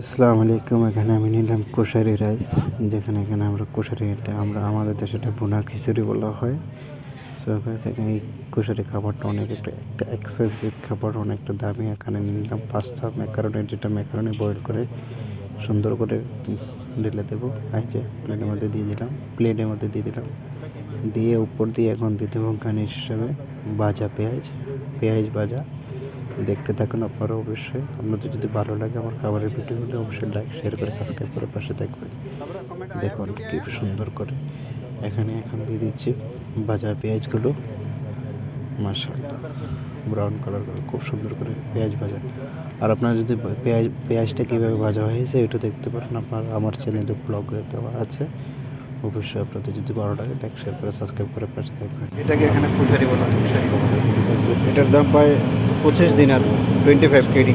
আসসালামু আলাইকুম, এখানে আমি নিলাম কুশারি রাইস, যেখানে এখানে আমরা কুশারি এটা, আমরা আমাদের দেশে এটা বোনা খিচুড়ি বলা হয়। সো এখানে এই কুশারি খাবারটা অনেক একটা একটা এক্সপেন্সিভ খাবার, অনেকটা দামি, এখানে নিলাম পাঁচটা ম্যাকারনি যেটা ম্যাকারনি বয়েল করে সুন্দর করে ঢেলে দেবো। এই যে প্লেটের মধ্যে দিয়ে দিলাম প্লেটের মধ্যে দিয়ে দিলাম। দিয়ে উপর দিয়ে এখন দিয়ে দেবো গানিশ হিসাবে, ভাজা পেঁয়াজ পেঁয়াজ ভাজা। দেখতে থাকুন আপনারা অবশ্যই। আপনাদের যদি ভালো লাগে আমার খাবারের ভিডিও হলে অবশ্যই লাইক শেয়ার করে সাবস্ক্রাইব করে পাশে থাকবেন। দেখুন কি সুন্দর করে এখানে এখন দিয়ে দিচ্ছি ভাজা পেঁয়াজগুলো। মাশাআল্লাহ ব্রাউন কালার করে খুব সুন্দর করে পেঁয়াজ ভাজা। আর আপনারা যদি পেঁয়াজ, পেঁয়াজটা কীভাবে ভাজা হয়েছে এটা দেখতে পারেন। আপনার আমার চ্যানেলে ব্লগ দেওয়া আছে। অবশ্যই আপনাদের যদি ভালো লাগে লাইক শেয়ার করে সাবস্ক্রাইব করে পাশে থাকবেন। এটাকে এখানে এটার দাম প্রায় পঁচিশ দিন আর টোয়েন্টি ফাইভ কেডি